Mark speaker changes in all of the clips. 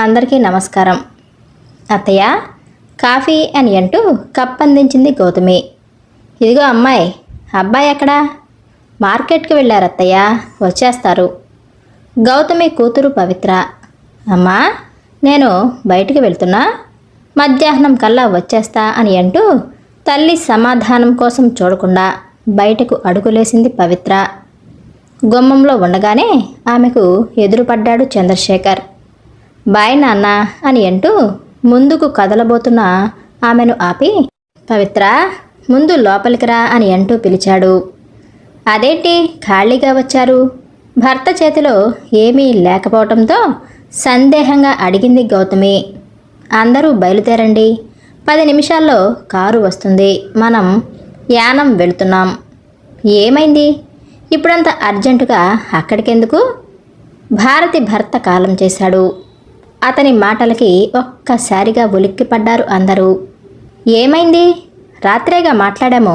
Speaker 1: అందరికీ నమస్కారం. అత్తయ్య కాఫీ అని అంటూ కప్ అందించింది గౌతమి. ఇదిగో అమ్మాయి అబ్బాయి ఎక్కడా? మార్కెట్కి వెళ్ళారు అత్తయ్య వచ్చేస్తారు. గౌతమి కూతురు పవిత్ర. అమ్మా నేను బయటికి వెళ్తున్నా. మధ్యాహ్నం కల్లా వచ్చేస్తా అని అంటూ తల్లి సమాధానం కోసం చూడకుండా బయటకు అడుగులేసింది పవిత్ర. గుమ్మంలో ఉండగానే ఆమెకు ఎదురుపడ్డాడు చంద్రశేఖర్. బాయ్ నాన్న అని అంటూ ముందుకు కదలబోతున్న ఆమెను ఆపి పవిత్ర ముందు లోపలికి రా అని అంటూ పిలిచాడు. అదేంటి ఖాళీగా వచ్చారు? భర్త చేతిలో ఏమీ లేకపోవటంతో సందేహంగా అడిగింది గౌతమి. అందరూ బయలుదేరండి. పది నిమిషాల్లో కారు వస్తుంది. మనం యానం వెళుతున్నాం. ఏమైంది? ఇప్పుడంత అర్జెంటుగా అక్కడికెందుకు? భారతి భర్త కాలం చేశాడు. అతని మాటలకి ఒక్కసారిగా ఉలిక్కిపడ్డారు అందరూ. ఏమైంది? రాత్రేగా మాట్లాడాము?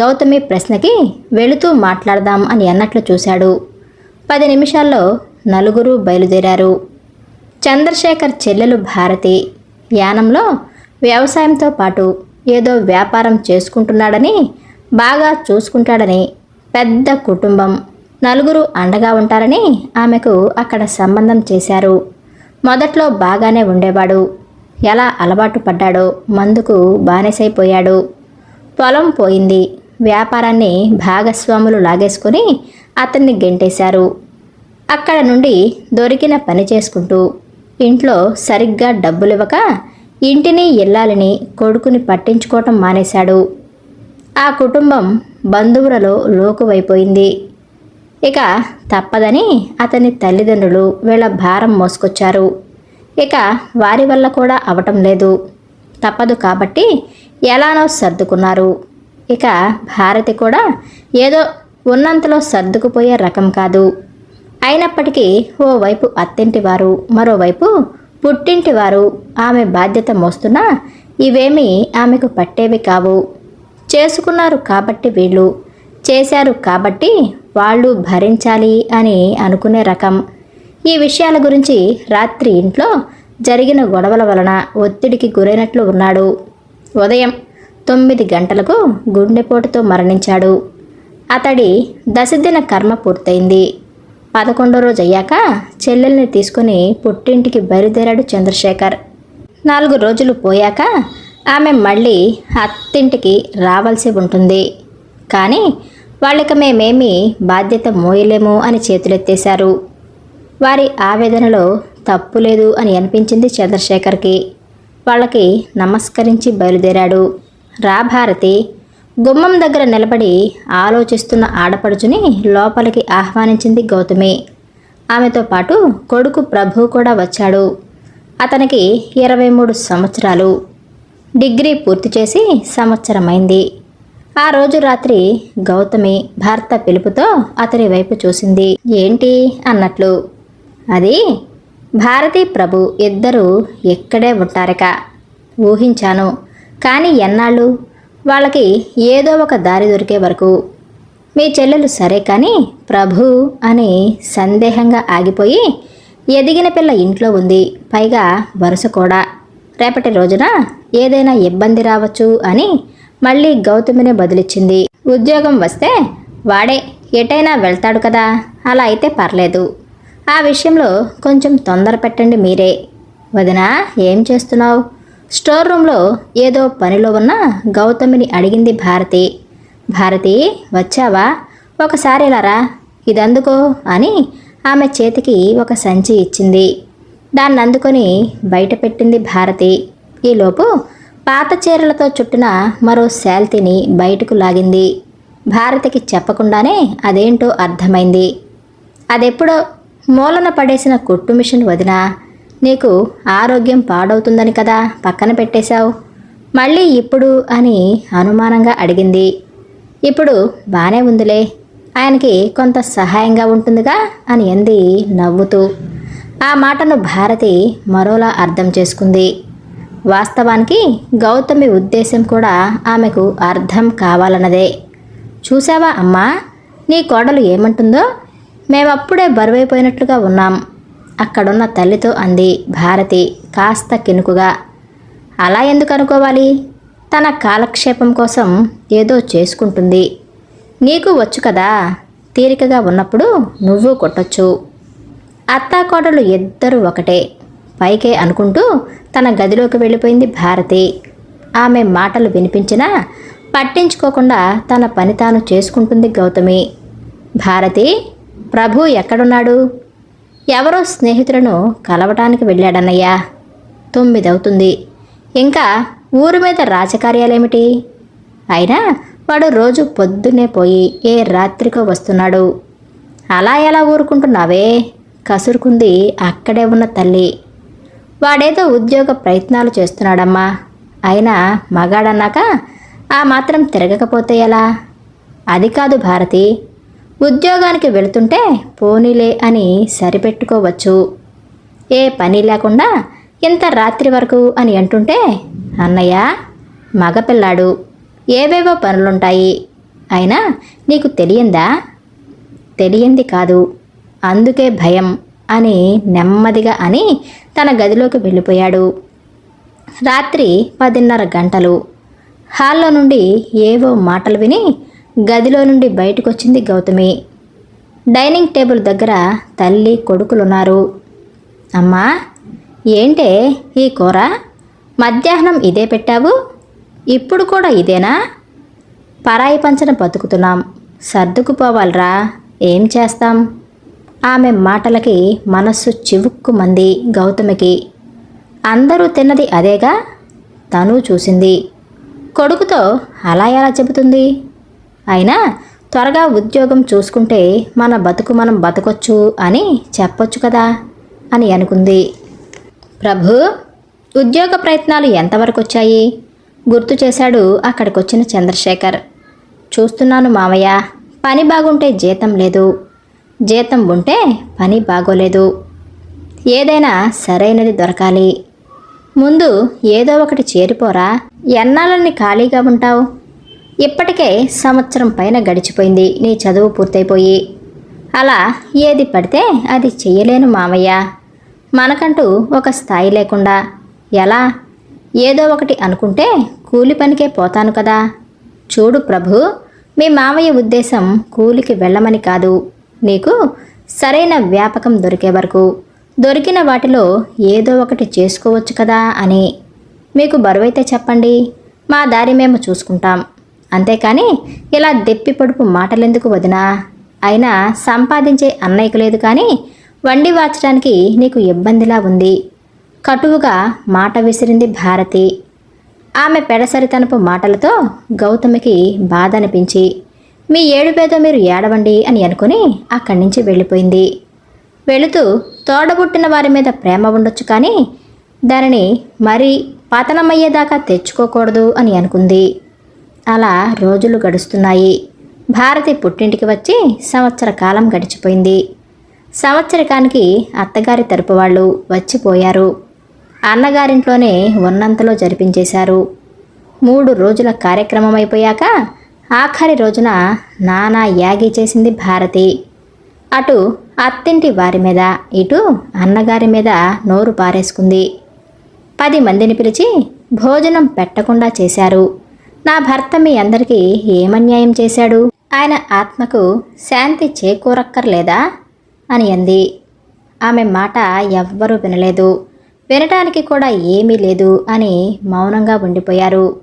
Speaker 1: గౌతమి ప్రశ్నకి వెళుతూ మాట్లాడదాం అని అన్నట్లు చూశాడు. పది నిమిషాల్లో నలుగురు బయలుదేరారు. చంద్రశేఖర్ చెల్లెలు భారతి యానంలో వ్యవసాయంతో పాటు ఏదో వ్యాపారం చేసుకుంటున్నాడని బాగా చూసుకుంటాడని పెద్ద కుటుంబం. నలుగురు అండగా ఉంటారని ఆమెకు అక్కడ సంబంధం చేశారు. మొదట్లో బాగానే ఉండేవాడు. ఎలా అలవాటు పడ్డాడో మందుకు బానిసైపోయాడు. పొలం పోయింది. వ్యాపారాన్ని భాగస్వాములు లాగేసుకుని అతన్ని గెంటేశారు. అక్కడ నుండి దొరికిన పని చేసుకుంటూ ఇంట్లో సరిగ్గా డబ్బులివ్వక ఇంటిని ఇల్లాలని కొడుకుని పట్టించుకోవటం మానేశాడు. ఆ కుటుంబం బంధువులలో లోకువైపోయింది. ఇక తప్పదని అతని తల్లిదండ్రులు వీళ్ళ భారం మోసుకొచ్చారు. ఇక వారి వల్ల కూడా అవటం లేదు. తప్పదు కాబట్టి ఎలానో సర్దుకున్నారు. ఇక భారతి కూడా ఏదో ఉన్నంతలో సర్దుకుపోయే రకం కాదు. అయినప్పటికీ ఓవైపు అత్తింటివారు మరోవైపు పుట్టింటివారు ఆమె బాధ్యత మోస్తున్నా ఇవేమీ ఆమెకు పట్టేవి కావు. చేసుకున్నారు కాబట్టి వీళ్ళు చేశారు కాబట్టి వాళ్ళు భరించాలి అని అనుకునే రకం. ఈ విషయాల గురించి రాత్రి ఇంట్లో జరిగిన గొడవల వలన ఒత్తిడికి గురైనట్లు ఉన్నాడు. ఉదయం తొమ్మిది గంటలకు గుండెపోటుతో మరణించాడు. అతడి దశదిన కర్మ పూర్తయింది. పదకొండో రోజు అయ్యాక చెల్లెల్ని తీసుకుని పుట్టింటికి బయలుదేరాడు చంద్రశేఖర్. నాలుగు రోజులు పోయాక ఆమె మళ్ళీ అత్తింటికి రావాల్సి ఉంటుంది. కానీ వాళ్ళకి మేమేమి బాధ్యత మోయలేము అని చేతులెత్తేశారు. వారి ఆవేదనలో తప్పు లేదు అని అనిపించింది చంద్రశేఖర్కి. వాళ్ళకి నమస్కరించి బయలుదేరాడు. రా భారతి. గుమ్మం దగ్గర నిలబడి ఆలోచిస్తున్న ఆడపడుచుని లోపలికి ఆహ్వానించింది గౌతమి. ఆమెతో పాటు కొడుకు ప్రభు కూడా వచ్చాడు. అతనికి ఇరవై మూడు సంవత్సరాలు. డిగ్రీ పూర్తి చేసి సంవత్సరమైంది. ఆ రోజు రాత్రి గౌతమి భర్త పిలుపుతో అతని వైపు చూసింది. ఏంటి అన్నట్లు? అది భారతి ప్రభు ఇద్దరూ ఇక్కడే ఉంటారక ఊహించాను. కానీ ఎన్నాళ్ళు? వాళ్ళకి ఏదో ఒక దారి దొరికే వరకు. మీ చెల్లెలు సరే కానీ ప్రభు అని సందేహంగా ఆగిపోయి ఎదిగిన పిల్ల ఇంట్లో ఉంది. పైగా వరుస కూడా. రేపటి రోజున ఏదైనా ఇబ్బంది రావచ్చు అని మళ్ళీ గౌతమినే బదిలిచ్చింది. ఉద్యోగం వస్తే వాడే ఎటైనా వెళ్తాడు కదా అలా అయితే పర్లేదు. ఆ విషయంలో కొంచెం తొందర పెట్టండి మీరే. వదినా ఏం చేస్తున్నావు? స్టోర్ రూమ్లో ఏదో పనిలో ఉన్న గౌతమిని అడిగింది భారతి. భారతి వచ్చావా? ఒకసారి ఇలారా ఇదందుకో? అని ఆమె చేతికి ఒక సంచి ఇచ్చింది. దాన్ని అందుకొని బయట పెట్టింది భారతి. ఈలోపు పాత చీరలతో చుట్టిన మరో శాల్తీని బయటకు లాగింది. భారతికి చెప్పకుండానే అదేంటో అర్థమైంది. అదెప్పుడో మూలన పడేసిన కుట్టు మిషన్ వదినా నీకు ఆరోగ్యం పాడవుతుందని కదా పక్కన పెట్టేశావు. మళ్ళీ ఇప్పుడు అని అనుమానంగా అడిగింది. ఇప్పుడు బాగానే ఉందిలే ఆయనకి కొంత సహాయంగా ఉంటుందిగా అని అంది నవ్వుతూ. ఆ మాటను భారతి మరోలా అర్థం చేసుకుంది. వాస్తవానికి గౌతమి ఉద్దేశం కూడా ఆమెకు అర్థం కావాలన్నదే. చూసావా అమ్మా? నీ కోడలు ఏమంటుందో? మేమప్పుడే బరువైపోయినట్లుగా ఉన్నాం. అక్కడున్న తల్లితో అంది భారతి కాస్త కినుకుగా. అలా ఎందుకు అనుకోవాలి? తన కాలక్షేపం కోసం ఏదో చేసుకుంటుంది. నీకు వచ్చు కదా? తీరికగా ఉన్నప్పుడు నువ్వు కొట్టొచ్చు. అత్తాకోడలు ఇద్దరు ఒకటే. పైకే అనుకుంటూ తన గదిలోకి వెళ్ళిపోయింది భారతి. ఆమె మాటలు వినిపించినా పట్టించుకోకుండా తన పని తాను చేసుకుంటుంది గౌతమి. భారతి ప్రభు ఎక్కడున్నాడు? ఎవరో స్నేహితులను కలవటానికి వెళ్ళాడన్నయ్యా. తొమ్మిదవుతుంది. ఇంకా ఊరు మీద రాజకార్యాలేమిటి? అయినా వాడు రోజు పొద్దున్నే పోయి ఏ రాత్రికో వస్తున్నాడు. అలా ఎలా ఊరుకుంటున్నావే? కసురుకుంది అక్కడే ఉన్న తల్లి. వాడేదో ఉద్యోగ ప్రయత్నాలు చేస్తున్నాడమ్మా. అయినా మగాడన్నాక ఆ మాత్రం తిరగకపోతే ఎలా? అది కాదు భారతి. ఉద్యోగానికి వెళుతుంటే పోనీలే అని సరిపెట్టుకోవచ్చు. ఏ పని లేకుండా ఇంత రాత్రి వరకు అని అంటుంటే అన్నయ్య మగపిల్లాడు ఏవేవో పనులుంటాయి. అయినా నీకు తెలియందా? తెలియంది కాదు. అందుకే భయం అని నెమ్మదిగా అని తన గదిలోకి వెళ్ళిపోయాడు. రాత్రి పదిన్నర గంటలు. హాల్లో నుండి ఏవో మాటలు విని గదిలో నుండి బయటకొచ్చింది గౌతమి. డైనింగ్ టేబుల్ దగ్గర తల్లి కొడుకులున్నారు. అమ్మా ఏంటే ఈ కూర? మధ్యాహ్నం ఇదే పెట్టావు? ఇప్పుడు కూడా ఇదేనా? పరాయి పంచన బతుకుతున్నాం. సర్దుకుపోవాలరా. ఏం చేస్తాం? ఆమె మాటలకి మనస్సు చివుక్కుమంది గౌతమికి. అందరూ తిన్నది అదేగా? తను చూసింది. కొడుకుతో అలా ఎలా చెబుతుంది? అయినా త్వరగా ఉద్యోగం చూసుకుంటే మన బతుకు మనం బతకొచ్చు అని చెప్పొచ్చు కదా? అని అనుకుంది. ప్రభు ఉద్యోగ ప్రయత్నాలు ఎంతవరకు వచ్చాయి? గుర్తు చేశాడు అక్కడికొచ్చిన చంద్రశేఖర్. చూస్తున్నాను మావయ్య పని బాగుంటే జీతం లేదు. జీతం ఉంటే పని బాగోలేదు. ఏదైనా సరైనది దొరకాలి. ముందు ఏదో ఒకటి చేరిపోరా. ఎన్నాళ్ళని ఖాళీగా ఉంటావు? ఇప్పటికే సంవత్సరం పైన గడిచిపోయింది. నీ చదువు పూర్తయిపోయి. అలా ఏది పడితే అది చెయ్యలేను మామయ్య. మనకంటూ ఒక స్థాయి లేకుండా. ఎలా? ఏదో ఒకటి అనుకుంటే కూలి పనికే పోతాను కదా. చూడు ప్రభు మీ మామయ్య ఉద్దేశం కూలికి వెళ్ళమని కాదు. నీకు సరైన వ్యాపకం దొరికే వరకు దొరికిన వాటిలో ఏదో ఒకటి చేసుకోవచ్చు కదా అని. మీకు బరువైతే చెప్పండి మా దారి మేము చూసుకుంటాం. అంతేకాని ఇలా దెప్పి పొడుపు మాటలెందుకు వదినా? అయినా సంపాదించే అన్నయ్యకు లేదు కానీ వండి వాచడానికి నీకు ఇబ్బందిలా ఉంది. కటువుగా మాట విసిరింది భారతి. ఆమె పెడసరితనపు మాటలతో గౌతమికి బాధ అనిపించి మీ ఏడుపేదో మీరు ఏడవండి అని అనుకుని అక్కడి నుంచి వెళ్ళిపోయింది. వెళుతూ తోడబుట్టిన వారి మీద ప్రేమ ఉండొచ్చు కానీ దానిని మరీ పతనమయ్యేదాకా తెచ్చుకోకూడదు అని అనుకుంది. అలా రోజులు గడుస్తున్నాయి. భారతి పుట్టింటికి వచ్చి సంవత్సర కాలం గడిచిపోయింది. సంవత్సరకానికి అత్తగారి తరపు వాళ్ళు వచ్చిపోయారు. అన్నగారింట్లోనే ఉన్నంతలో జరిపించేశారు. మూడు రోజుల కార్యక్రమం అయిపోయాక ఆఖరి రోజున నానా యాగి చేసింది భారతి. అటు అత్తింటి వారి మీద ఇటు అన్నగారి మీద నోరు పారేసుకుంది. పది మందిని పిలిచి భోజనం పెట్టకుండా చేశారు. నా భర్త మీ అందరికీ ఏమన్యాయం చేశాడు? ఆయన ఆత్మకు శాంతి చేకూరక్కర్లేదా? అని అంది. ఆమె మాట ఎవ్వరూ వినలేదు. వినటానికి కూడా ఏమీ లేదు అని మౌనంగా ఉండిపోయారు.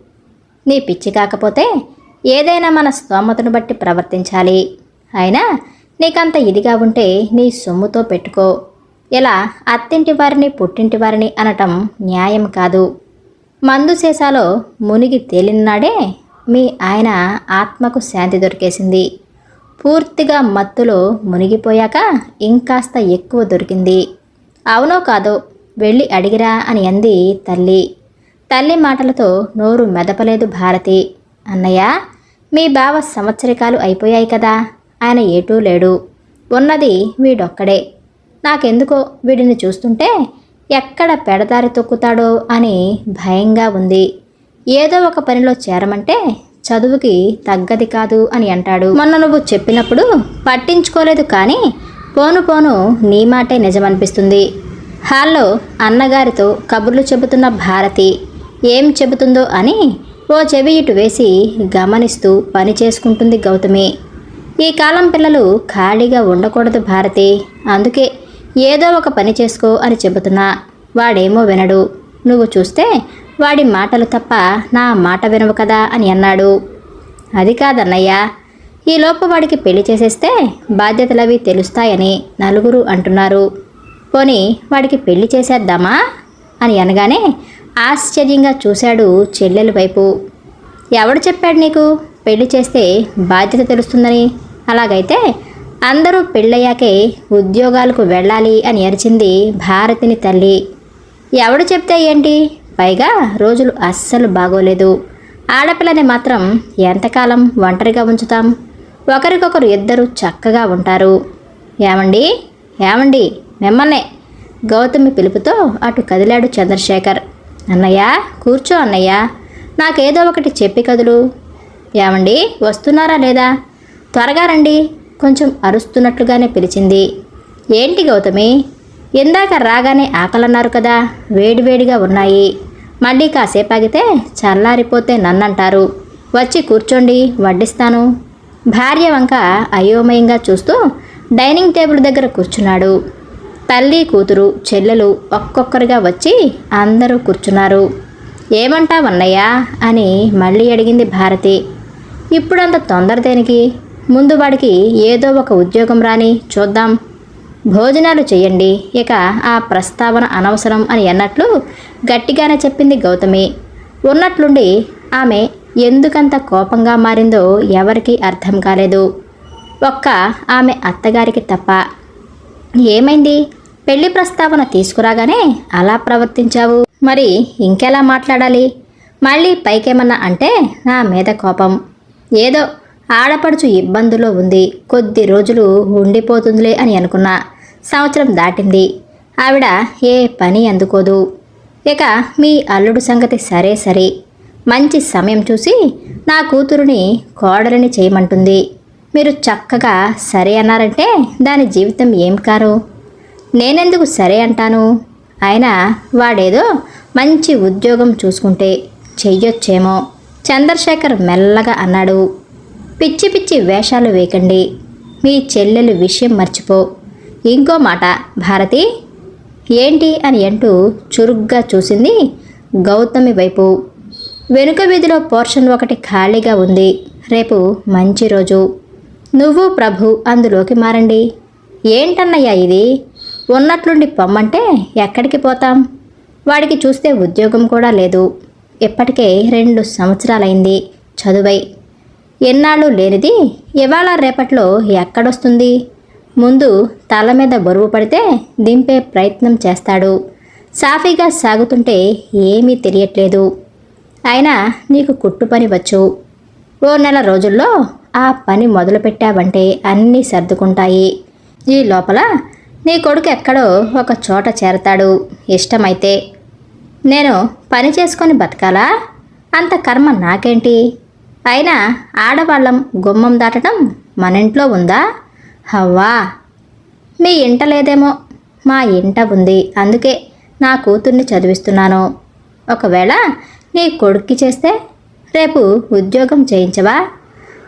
Speaker 1: నీ పిచ్చి కాకపోతే ఏదైనా మన స్తోమతను బట్టి ప్రవర్తించాలి. అయినా నీకంత ఇదిగా ఉంటే నీ సొమ్ముతో పెట్టుకో. ఇలా అత్తింటి వారిని పుట్టింటి వారిని అనటం న్యాయం కాదు. మందు సీసాలో మునిగి తేలినాడే మీ ఆయన ఆత్మకు శాంతి దొరికేసింది. పూర్తిగా మత్తులో మునిగిపోయాక ఇంకాస్త ఎక్కువ దొరికింది. అవునో కాదో వెళ్ళి అడిగిరా అని అంది తల్లి. తల్లి మాటలతో నోరు మెదపలేదు భారతి. అన్నయ్య మీ బావ సంవత్సరికాలు అయిపోయాయి కదా. ఆయన ఏటూ లేడు. ఉన్నది వీడొక్కడే. నాకెందుకో వీడిని చూస్తుంటే ఎక్కడ పెడదారి తొక్కుతాడో అని భయంగా ఉంది. ఏదో ఒక పనిలో చేరమంటే చదువుకి తగ్గది కాదు అని అంటాడు. మొన్న నువ్వు చెప్పినప్పుడు పట్టించుకోలేదు కానీ పోను పోను నీ మాటే నిజమనిపిస్తుంది. హాల్లో అన్నగారితో కబుర్లు చెబుతున్న భారతి ఏం చెబుతుందో అని ఓ చెవి ఇటు వేసి గమనిస్తూ పని చేసుకుంటుంది గౌతమి. ఈ కాలం పిల్లలు ఖాళీగా ఉండకూడదు భారతి. అందుకే ఏదో ఒక పని చేసుకో అని చెబుతున్నా. వాడేమో వినడు. నువ్వు చూస్తే వాడి మాటలు తప్ప నా మాట వినవు కదా అని అన్నాడు. అది కాదన్నయ్య. ఈలోపు వాడికి పెళ్ళి చేసేస్తే బాధ్యతలవి తెలుస్తాయని నలుగురు అంటున్నారు. పోనీ వాడికి పెళ్ళి చేసేద్దామా? అని అనగానే ఆశ్చర్యంగా చూశాడు చెల్లెల వైపు. ఎవడు చెప్పాడు నీకు? పెళ్ళి చేస్తే బాధ్యత తెలుస్తుందని. అలాగైతే అందరూ పెళ్ళయ్యాకే ఉద్యోగాలకు వెళ్ళాలి అని అరిచింది భారతిని తల్లి. ఎవడు చెప్తే ఏంటి? పైగా రోజులు అస్సలు బాగోలేదు. ఆడపిల్లని మాత్రం ఎంతకాలం ఒంటరిగా ఉంచుతాం? ఒకరికొకరు ఇద్దరు చక్కగా ఉంటారు. ఏమండి? ఏమండి? మిమ్మల్నే. గౌతమి పిలుపుతో అటు కదిలాడు చంద్రశేఖర్. అన్నయ్య కూర్చో అన్నయ్య. నాకేదో ఒకటి చెప్పి కదులు. ఏమండి వస్తున్నారా లేదా? త్వరగా రండి. కొంచెం అరుస్తున్నట్లుగానే పిలిచింది. ఏంటి గౌతమి? ఇందాక రాగానే ఆకలన్నారు కదా వేడివేడిగా ఉన్నాయి. మళ్ళీ కాసేపు ఆగితే చల్లారిపోతే నన్నంటారు. వచ్చి కూర్చోండి వడ్డిస్తాను. భార్య వంక అయోమయంగా చూస్తూ డైనింగ్ టేబుల్ దగ్గర కూర్చున్నాడు. తల్లి కూతురు చెల్లెలు ఒక్కొక్కరుగా వచ్చి అందరూ కూర్చున్నారు. ఏమంటావన్నయ్య అని మళ్ళీ అడిగింది భారతి. ఇప్పుడంత తొందర దేనికి? ముందు వాడికి ఏదో ఒక ఉద్యోగం రాని చూద్దాం. భోజనాలు చేయండి ఇక ఆ ప్రస్తావన అనవసరం అని అన్నట్లు గట్టిగానే చెప్పింది గౌతమి. ఉన్నట్లుండి ఆమె ఎందుకంత కోపంగా మారిందో ఎవరికీ అర్థం కాలేదు. ఒక్క ఆమె అత్తగారికి తప్ప. ఏమైంది? పెళ్ళి ప్రస్తావన తీసుకురాగానే అలా ప్రవర్తించావు. మరి ఇంకెలా మాట్లాడాలి? మళ్ళీ పైకేమన్నా అంటే నా మీద కోపం. ఏదో ఆడపడుచు ఇబ్బందులో ఉంది. కొద్ది రోజులు ఉండిపోతుందిలే అని అనుకున్నా. సంవత్సరం దాటింది. ఆవిడ ఏ పని అందుకోదు. ఇక మీ అల్లుడు సంగతి సరే సరే. మంచి సమయం చూసి నా కూతురుని కోడలిని చేయమంటుంది. మీరు చక్కగా సరే అన్నారంటే దాని జీవితం ఏం కారు? నేనెందుకు సరే అంటాను? అయినా వాడేదో మంచి ఉద్యోగం చూసుకుంటే చెయ్యొచ్చేమో. చంద్రశేఖర్ మెల్లగా అన్నాడు. పిచ్చి పిచ్చి వేషాలు వేకండి మీ చెల్లెలు విషయం మర్చిపో. ఇంకో మాట భారతి. ఏంటి అని అంటూ చురుగ్గా చూసింది గౌతమి వైపు. వెనుక వీధిలో పోర్షన్ ఒకటి ఖాళీగా ఉంది. రేపు మంచి రోజు. నువ్వు ప్రభు అందులోకి మారండి. ఏంటన్నయ్యా ఇది? ఉన్నట్లుండి పొమ్మంటే ఎక్కడికి పోతాం? వాడికి చూస్తే ఉద్యోగం కూడా లేదు. ఇప్పటికే రెండు సంవత్సరాలైంది చదువై. ఎన్నాళ్ళు లేనిది ఇవాళ రేపట్లో ఎక్కడొస్తుంది? ముందు తల మీద బరువు పడితే దింపే ప్రయత్నం చేస్తాడు. సాఫీగా సాగుతుంటే ఏమీ తెలియట్లేదు. అయినా నీకు కుట్టు పని వచ్చు. ఓ నెల రోజుల్లో ఆ పని మొదలుపెట్టావంటే అన్నీ సర్దుకుంటాయి. ఈ లోపల నీ కొడుకు ఎక్కడో ఒక చోట చేరతాడు. ఇష్టమైతే నేను పని చేసుకొని బతకాలా? అంత కర్మ నాకేంటి? అయినా ఆడవాళ్ళం గుమ్మం దాటడం మన ఇంట్లో ఉందా? హవ్వా! మీ ఇంట లేదేమో. మా ఇంట ఉంది. అందుకే నా కూతుర్ని చదివిస్తున్నాను. ఒకవేళ నీ కొడుక్కి చేస్తే రేపు ఉద్యోగం చేయించవా?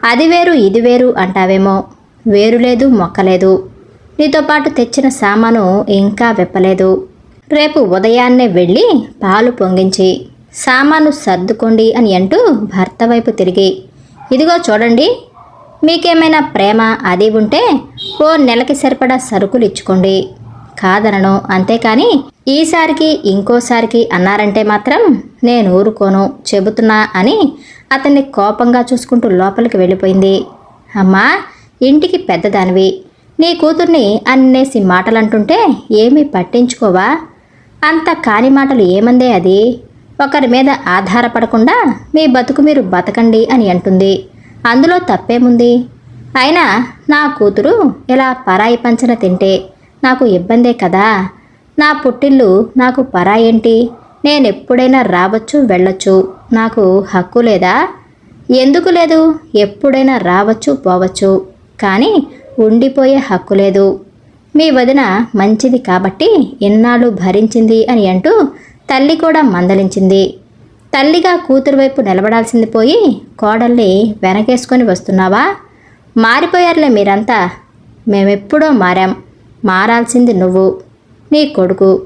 Speaker 1: అది వేరు ఇది వేరు అంటావేమో. వేరు లేదు మొక్కలేదు నీతో పాటు తెచ్చిన సామాను ఇంకా విప్పలేదు. రేపు ఉదయాన్నే వెళ్ళి పాలు పొంగించి సామాను సర్దుకోండి అని అంటూ భర్త వైపు తిరిగి ఇదిగో చూడండి మీకేమైనా ప్రేమ అది ఉంటే ఓ నెలకి సరిపడా సరుకులు ఇచ్చుకోండి. కాదనను అంతేకాని ఈసారికి ఇంకోసారికి అన్నారంటే మాత్రం నేను ఊరుకోను చెబుతున్నా అని అతన్ని కోపంగా చూసుకుంటూ లోపలికి వెళ్ళిపోయింది. అమ్మా ఇంటికి పెద్దదానివి. నీ కూతుర్ని అన్నేసి మాటలంటుంటే ఏమీ పట్టించుకోవా? అంత కాని మాటలు ఏమందే అది? ఒకరి మీద ఆధారపడకుండా మీ బతుకు మీరు బతకండి అని అంటుంది. అందులో తప్పేముంది? అయినా నా కూతురు ఇలా పరాయి పంచన తింటే నాకు ఇబ్బందే కదా? నా పుట్టిల్లు నాకు పరాయేంటి నేనెప్పుడైనా రావచ్చు వెళ్ళొచ్చు. నాకు హక్కు లేదా? ఎందుకు లేదు? ఎప్పుడైనా రావచ్చు పోవచ్చు. కానీ ఉండిపోయే హక్కు లేదు. మీ వదిన మంచిది కాబట్టి ఎన్నాళ్ళు భరించింది అని అంటూ తల్లి కూడా మందలించింది. తల్లిగా కూతురు వైపు నిలబడాల్సింది పోయి కోడల్ని వెనకేసుకొని వస్తున్నావా? మారిపోయారులే మీరంతా. మేమెప్పుడో మారాం. మారాల్సింది నువ్వు. నీ కొడుకు.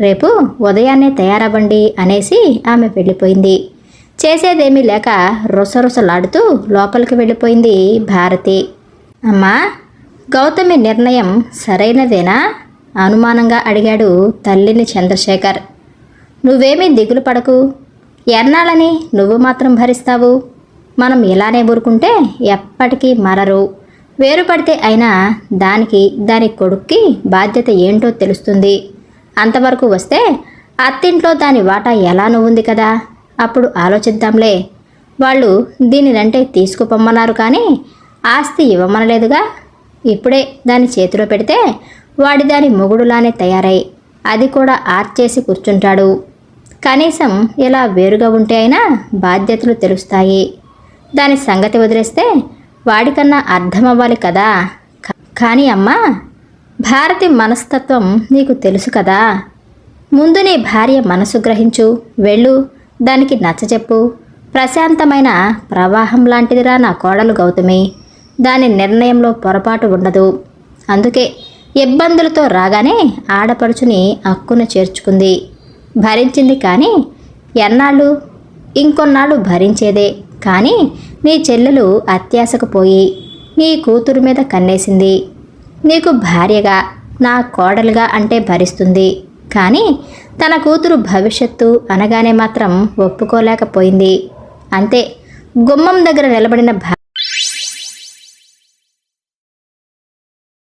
Speaker 1: రేపు ఉదయాన్నే తయారవ్వండి అనేసి ఆమె వెళ్ళిపోయింది. చేసేదేమీ లేక రుసరుసలాడుతూ లోపలికి వెళ్ళిపోయింది భారతి. అమ్మా గౌతమి నిర్ణయం సరైనదేనా? అనుమానంగా అడిగాడు తల్లిని చంద్రశేఖర్. నువ్వేమీ దిగులు పడకు. ఎన్నాళ్ళని నువ్వు మాత్రం భరిస్తావు? మనం ఇలానే ఊరుకుంటే ఎప్పటికీ మరరు. వేరుపడితే అయినా దానికి దాని కొడుక్కి బాధ్యత ఏంటో తెలుస్తుంది. అంతవరకు వస్తే అత్తింట్లో దాని వాటా ఎలానూ ఉంది కదా? అప్పుడు ఆలోచిద్దాంలే. వాళ్ళు దీనినంటే తీసుకుపొమ్మన్నారు కానీ ఆస్తి ఇవ్వమనలేదుగా. ఇప్పుడే దాని చేతిలో పెడితే వాడి దాని మొగుడులానే తయారై అది కూడా ఆర్చేసి కూర్చుంటాడు. కనీసం ఇలా వేరుగా ఉంటే అయినా బాధ్యతలు తెలుస్తాయి. దాని సంగతి వదిలేస్తే వాడికన్నా అర్థమవ్వాలి కదా? కానీ అమ్మా భారతి మనస్తత్వం నీకు తెలుసు కదా? ముందు నీ భార్య మనసు గ్రహించు వెళ్ళు దానికి నచ్చచెప్పు. ప్రశాంతమైన ప్రవాహం లాంటిదిరా నా కోడలు గౌతమి. దాని నిర్ణయంలో పొరపాటు ఉండదు. అందుకే ఇబ్బందులతో రాగానే ఆడపడుచుని అక్కున చేర్చుకుంది. భరించింది కానీ ఎన్నాళ్ళు? ఇంకొన్నాళ్ళు భరించేదే. కానీ నీ చెల్లెలు అత్యాశకు పోయి నీ కూతురు మీద కన్నేసింది. నీకు భార్యగా నా కోడలుగా అంటే భరిస్తుంది. కానీ తన కూతురు భవిష్యత్తు అనగానే మాత్రం ఒప్పుకోలేకపోయింది. అంతే గుమ్మం దగ్గర నిలబడిన భార్య